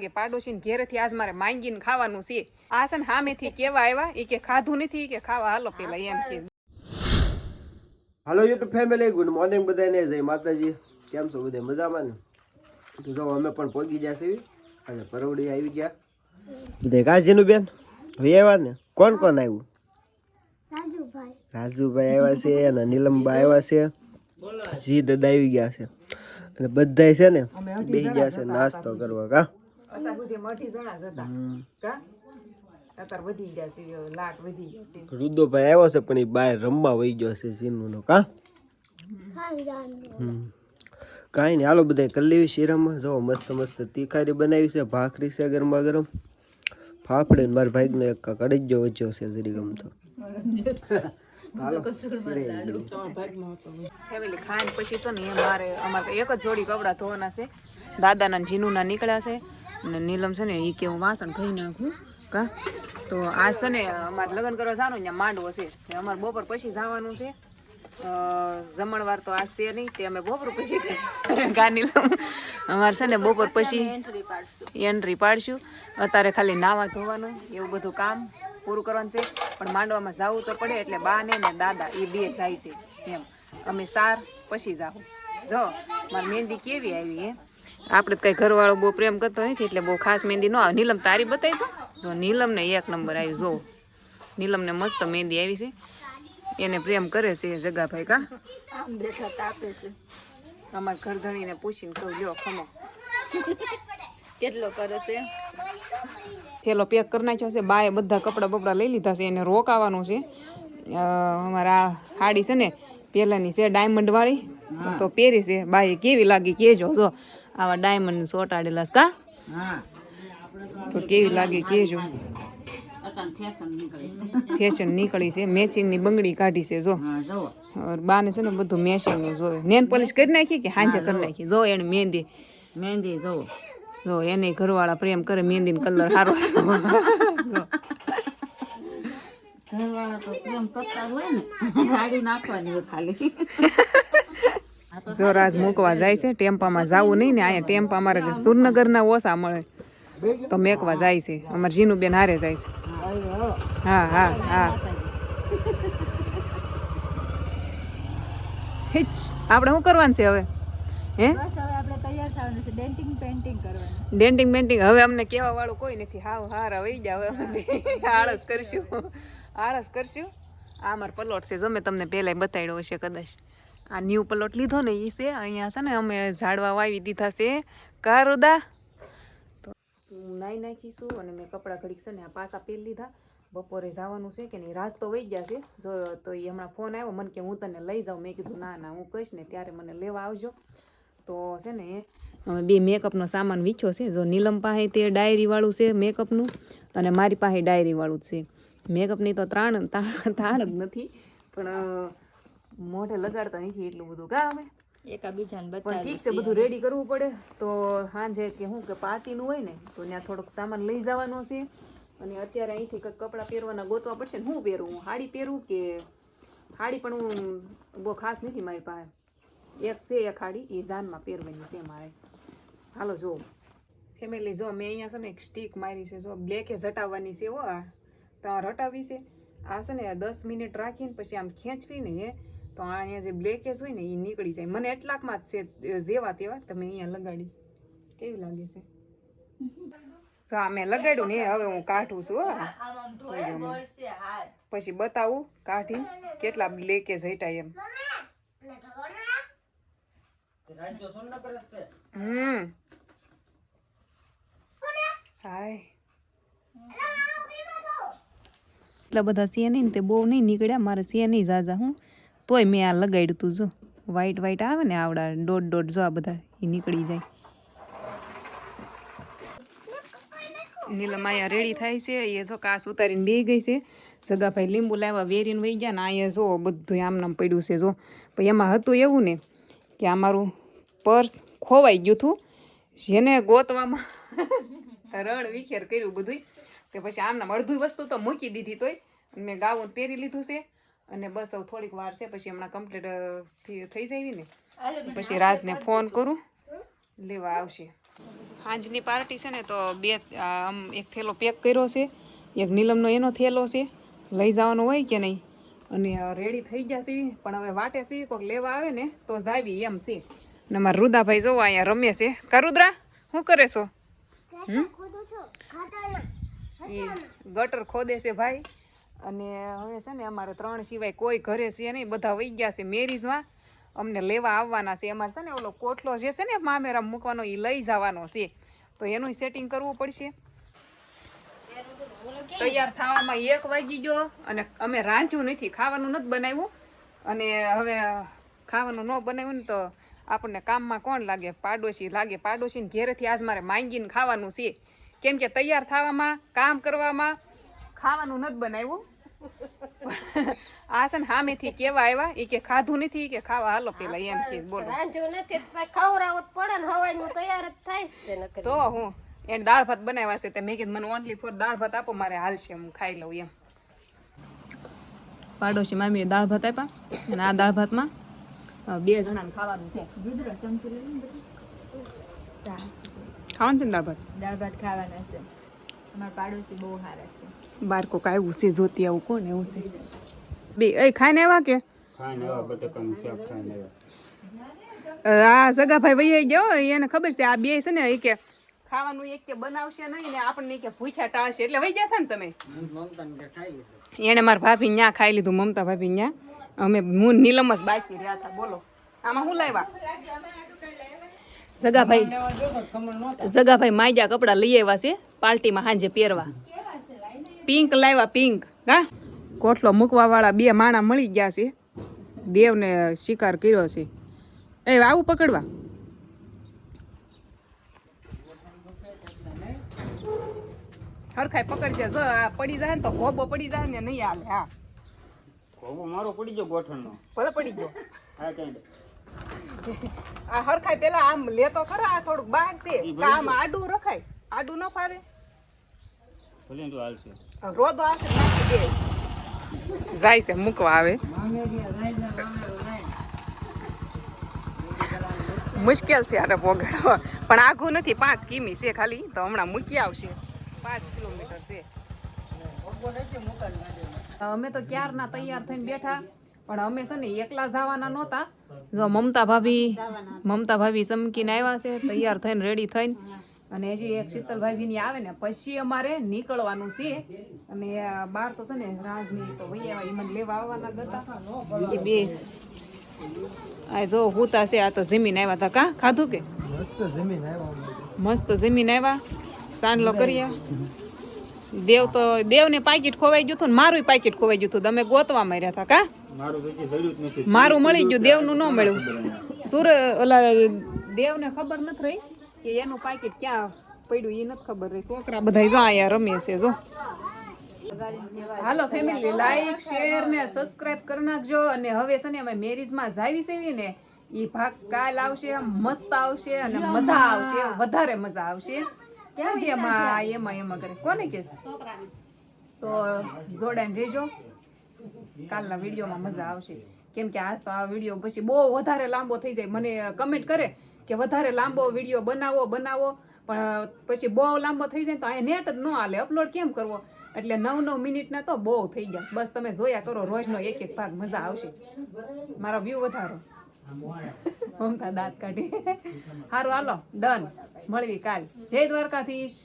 કે પાડોશી ઘેરેથી આજ મારે માંગીને ખાવાનું છે. આ છે ને સામેથી કેવા આવ્યા એ કે ખાધું નથી કે ખાવા હાલો પેલા એમ કે. હાલો યુટ્યુબ ફેમિલી ગુડ મોર્નિંગ બધાને જય માતાજી. કેમ છો બધા? મજામાં ને? તો જો અમે પણ પહોંચી ગયા છીએ. આજે પરવડી આવી ગયા. બધા કાજીનું બેન હવે આવ્યા ને? કોણ કોણ આવ્યું? રાજુભાઈ. આવ્યા છે અને નીલમબા આવ્યા છે. જી દાદા આવી ગયા છે. અને બધાય છે ને બેસી ગયા છે નાસ્તો કરવા કા. અત્યાર સુધી મઠી જણા જ હતા. કા? અત્યારે વધી ગયા છે લાટ વધી ગયા છે. રુદોભાઈ આવ્યો છે પણ એ બહાર રમવા વહી ગયો છે સીનુનો કા? હમ. કાંઈ નહીં હાલો બધા કરી લેવી શીરામાં. જો મસ્ત મસ્ત તીખારી બનાવી છે ભાખરી છે ગરમા ગરમ ફાફડે મારા ભાઈનો એક કડી જ વચ્ચો છે જરી ગમતો હાલો. ફેમિલી ખાઈને પછી છે ને એ મારે અમારે એક જ જોડી કપડાં ધોવાના છે. દાદાના ને જીનુના નીકળ્યા છે. અને નીલમ છે ને એ કે હું વાસણ ખાઈ નાખું, કા? તો આ છે ને, અમારે લગ્ન કરવા જવાનું ત્યાં માંડવો છે. અમારે બપોર પછી જવાનું છે. જમણવાર તો આજ છે નહીં, તે અમે બપોર પછી કા નીલમ? અમારે છે ને બપોર પછી એન્ટ્રી પાડશું. અત્યારે ખાલી નાવા ધોવાનું, એવું બધું કામ પૂરું કરવાનું છે. પણ માંડવામાં જવું તો પડે, એટલે બા ને દાદા એ બે જાય છે. એમ. અમે સાર પછી જાઉં જો, મારી મહેંદી કેવી આવી, હે? આપણે તો કઈ ઘરવાળો બહુ પ્રેમ કરતો નથી એટલે બહુ ખાસ મહેંદી ન આવે. નીલમ તારી બતાવી તો જો નીલમ ને એક નંબર આવ્યું જો. નીલમ ને મસ્ત મહેંદી આવી છે. એને પ્રેમ કરે છે જગાભાઈ કા? અમારા ઘર ધણીને પૂછીને કહું લ્યો ખમો. કેટલો કરે છે? થેલો પેક કરી નાખ્યો છે બાએ બધા કપડાં બપડા લઈ લીધા છે એને રોકાવાનું છે. અમારા હાડી છે ને પહેલાંની છે ડાયમંડ વાળી. તો પહેરી છે. બાઈ કેવી લાગી કેજો જો. આવા ડાયમંડ સોટાડેલા છે કા? તો કેવી લાગી કેજો. ફેશન નીકળી છે. મેચિંગની બંગડી કાઢી છે જો. બાને છે ને બધું મેચિંગનું જોવે નેન પોલિશ કરી નાખી કે હાંજે કરી નાખી? જો એને મહેંદી. મહેંદી જો જો એને ઘરવાળા પ્રેમ કરે મહેંદીનો કલર સારો ઘરવાળા તો પ્રેમ કરતા હોય ને. ગાડી નાખવાની ખાલી. જો રાજ મૂકવા જાય છે ટેમ્પામાં જવું નહીં ને અહીંયા ટેમ્પા અમારે સુરનગરના ઓછા મળે. તો મેકવા જાય છે. અમારે જીનુબેન હારે જાય છે. હા હા હા. હિચ આપણે શું કરવાનું છે હવે? હે? ડેન્ટિંગ પેન્ટિંગ હવે અમને કહેવા વાળું કોઈ નથી. હાવ હારા હવે જાવ હવે અમે આળસ કરશું. આળસ કરશું. આ અમારો પલોટ છે. જમે તમને પહેલાંય બતાડ્યો હશે કદાચ. આ ન્યૂ પલોટ લીધો ને એ છે, અહીંયા છે ને અમે ઝાડવા વાવી દીધા છે. કારુદા તો હું નાહી નાખીશું અને મેં કપડાં ઘડીક છે ને આ પાસા પહેરી લીધા. બપોરે જવાનું છે કે નહીં, રાસ્તો વહી ગયા છે. જો, તો એ હમણાં ફોન આવ્યો, મને કે હું તને લઈ જાઉં. મેં કીધું, ના ના, હું કહીશ ને, ત્યારે મને લેવા આવજો. તો છે ને બે મેકઅપનો સામાન વીખ્યો છે. જો નીલમ પાસે તે ડાયરીવાળું છે મેકઅપનું અને મારી પાસે ડાયરીવાળું જ છે. મેકઅપની તો ત્રાણ તાણ જ નથી, પણ મોઢે લગાડતા નથી એટલું બધું. કા અમે? એકાબીજાને બતાવી ઠીક છે બધું રેડી કરવું પડે. તો સાંજે કે શું કે પાર્ટીનું હોય ને તો ત્યાં થોડોક સામાન લઈ જવાનો છે. અને અત્યારે અહીંથી કંઈક કપડાં પહેરવાના ગોતવા પડશે ને હું પહેરું. હું સાડી પહેરું કે સાડી પણ હું બહુ ખાસ નથી મારી પાસે. એક છે એક સાડી એ જાનમાં પહેરવાની છે મારે. હાલો જો ફેમિલી જો મેં અહીંયા છે ને એક સ્ટીક મારી છે જો બ્લેકે જટાવવાની છે હો આ. તમારે હટાવી છે. આ છે ને દસ મિનિટ રાખીને પછી આમ ખેંચવી ને એ તો આ અહીંયા જે બ્લેકેજ હોય ને એ નીકળી જાય. મને એટલાકમાં જ છે જેવા તેવા તમે અહીંયા લગાડીશ. કેવી લાગે છે? જો આ મેં લગાડ્યું ને હવે હું કાઢું છું હો. પછી બતાવું કાઢી કેટલા બ્લેકેજ હટાય એમ. હમ. હાય. એટલા બધા સિયા નહીં ને તે બહુ નહીં નીકળ્યા મારે સિયા નહીં જાજા હું? તોય મેં આ લગાડ્યું તું જો. વ્હાઈટ વ્હાઈટ આવે ને આવડા દોઢ દોઢ જો આ બધા, એ નીકળી જાય. નીલમ અહીંયા રેડી થાય છે એ જો કાસ ઉતારીને બે ગઈ છે. સગાભાઈ લીંબુ લાવ્યા વેરીને વહી ગયા ને અહીંયા જો બધું આમનામ પડ્યું છે જો. પછી એમાં હતું એવું ને કે આ મારું પર્સ ખોવાઈ ગયું હતું, જેને ગોતવામાં રણ વિખેર કર્યું બધું તે પછી આમનામ અડધું વસ્તુ તો મૂકી દીધી તોય. મેં ગાઉન પહેરી લીધું છે. અને બસ હવે થોડીક વાર છે પછી હમણાં કમ્પ્લીટ થઈ જાય ને? પછી રાજને ફોન કરું લેવા આવશે. સાંજની પાર્ટી છે ને તો બે આમ એક થેલો પેક કર્યો છે એક નીલમનો એનો થેલો છે લઈ જવાનો હોય કે નહીં? અને રેડી થઈ ગયા છે પણ હવે વાટે છે કોઈક લેવા આવે ને તો જાવી એમ છે. અને મારા રુદાભાઈ જોવો અહીંયા રમે છે. કા રુદ્રા શું કરે છો? ગટર ખોદે છે ભાઈ. અને હવે છે ને અમારે ત્રણ સિવાય કોઈ ઘરે છે નહીં, બધા વહી ગયા છે મેરીઝમાં અમને લેવા આવવાના છે. અમારે છે ને ઓલો કોટલો જે છે ને મામેરા મૂકવાનો એ લઈ જવાનો છે. તો એનું સેટિંગ કરવું પડશે. તૈયાર થવામાં એક વાગી ગયો અને અમે રાંધ્યું નથી, ખાવાનું નથી બનાવ્યું. અને હવે ખાવાનું ન બનાવ્યું ને તો આપણને કામમાં કોણ લાગે? પાડોશી લાગે. પાડોશીને ઘેરેથી આજ મારે માંગીને ખાવાનું છે. કેમ કે તૈયાર થવામાં, કામ કરવામાં ખાવાનું નથી બનાવ્યું. આ છે ને સામેથી કેવા આવ્યા એ કે ખાધું નથી કે ખાવા હાલો પેલા એમ કે બોલો. રાંધ્યું નથી તો પછી ખવડાવવું જ પડે ને હવાઈનું તૈયાર જ થાય છે નકરી. તો હું એને દાળ ભાત બનાવ્યા છે તે મેં કીધું મને ઓનલી ફોર દાળ ભાત આપો મારે હાલશે હું ખાઈ લઉં એમ. પાડોશી મામીએ દાળ ભાત આપ્યા અને આ દાળ ભાતમાં બે જણાને ખાવાનું છે. ખાવાનું છે ને દાળ ભાત? દાળ ભાત ખાવાના છે. અમારા પાડોશી બહુ સારા છે. બાર કોક આવ્યું છે જોતી આવું કોણ એવું છે? બે એ ખાઈને આવ્યા કે? આ સગાભાઈ વૈયા ગયો એને ખબર છે આ બે છે ને એ કે ખાવાનું એક કે બનાવશે નહીં ને આપણને કે ભૂખ્યા ટાળશે. એટલે વહી ગયા ને તમે? એને મારા ભાભી ન્યા ખાઈ લીધું મમતા ભાભી ન્યા. અમે હું નીલમ જ બાકી રહ્યા હતા બોલો. આમાં શું લાવ્યા? સગાભાઈ સગાભાઈ માયજા કપડાં લઈ આવ્યા છે પાર્ટીમાં સાંજે પહેરવા. પિંક લાવ્યા પિંક. હા? કોટલો મૂકવા વાળા બે માણા મળી ગયા છે. દેવને શિકાર કર્યો છે. એ આવું પકડવા. હરખાઈ પકડશે જો આ પડી જાય ને તો ગોબો પડી જાય ને નહીં હાલે હા. ગોબો મારો પડી ગયો ગોઠણનો. ભલે પડી ગયો. હા કઈ આ હરખાઈ પેલા આમ લેતો ખરા આ થોડુંક બહાર છે. આમ આડું રખાય. આડું ન ફાવે. ભલે તો હાલશે. રોદો આવશે તો નાખી દે. જાય છે મૂકવા આવે. મુશ્કેલ છે આને પોગાડવા. પણ આઘું નથી પાંચ કિમી છે ખાલી તો હમણાં મૂકી આવશે. પાંચ કિલોમીટર છે. અમે તો ક્યારના તૈયાર થઈને બેઠા પણ અમે છે ને એકલા જવાના નહોતા. જો મમતા ભાભી મમતા ભાભી ચમકીને આવ્યા છે તૈયાર થઈને રેડી થઈને. અને હજી એક શીતલભાઈ ભીની આવે ને પછી અમારે નીકળવાનું છે. અને બાર તો છે ને રાજની તો આવ્યા મને લેવા આવવાના હતા. એ બે. આ જો હુતા છે આ તો જમીન આવ્યા હતા કા? ખાધું કે? મસ્ત જમીન આવ્યા સાંડલો કરીએ. દેવ તો દેવને પાકીટ ખોવાઈ ગયું હતું ને મારું પાકીટ ખોવાઈ ગયું હતું. તમે ગોતવા માર્યા હતા કા? મારું તો જડ્યું જ નથી. મારું મળી ગયું દેવનું ન મળ્યું. સુર ઓલા દેવને ખબર નથી રહી? કે એનું પાકીટ ક્યાં પડ્યું એ નથી ખબર રહી. છોકરા બધા જો અહીંયા રમે છે જો. હાલો ફેમિલી લાઈક શેર ને સબસ્ક્રાઇબ કરી નાખજો અને હવે છે ને અમે મેરેજમાં જાવી સેવી ને એ ભાગ કાલ આવશે મસ્ત આવશે અને મજા આવશે વધારે મજા આવશે. કેમ એમાં એમાં એમાં કરે. કોને કેસ તો જોડાઈને રહેજો. કાલના વિડીયોમાં મજા આવશે. કેમ કે આજ તો આ વીડિયો પછી બહુ વધારે લાંબો થઈ જાય. મને કમેન્ટ કરે. કે વધારે લાંબો વીડિયો બનાવો બનાવો. પણ પછી બહુ લાંબો થઈ જાય તો અહીંયા નેટ જ ન હાલે. અપલોડ કેમ કરવો? એટલે નવ નવ મિનિટના તો બહુ થઈ ગયા. બસ તમે જોયા કરો રોજનો એક એક ભાગ મજા આવશે. મારો વ્યૂ વધારો. મમતા દાંત કાઢી. સારું હાલો. ડન મળવી કાલ. જય દ્વારકાધીશ.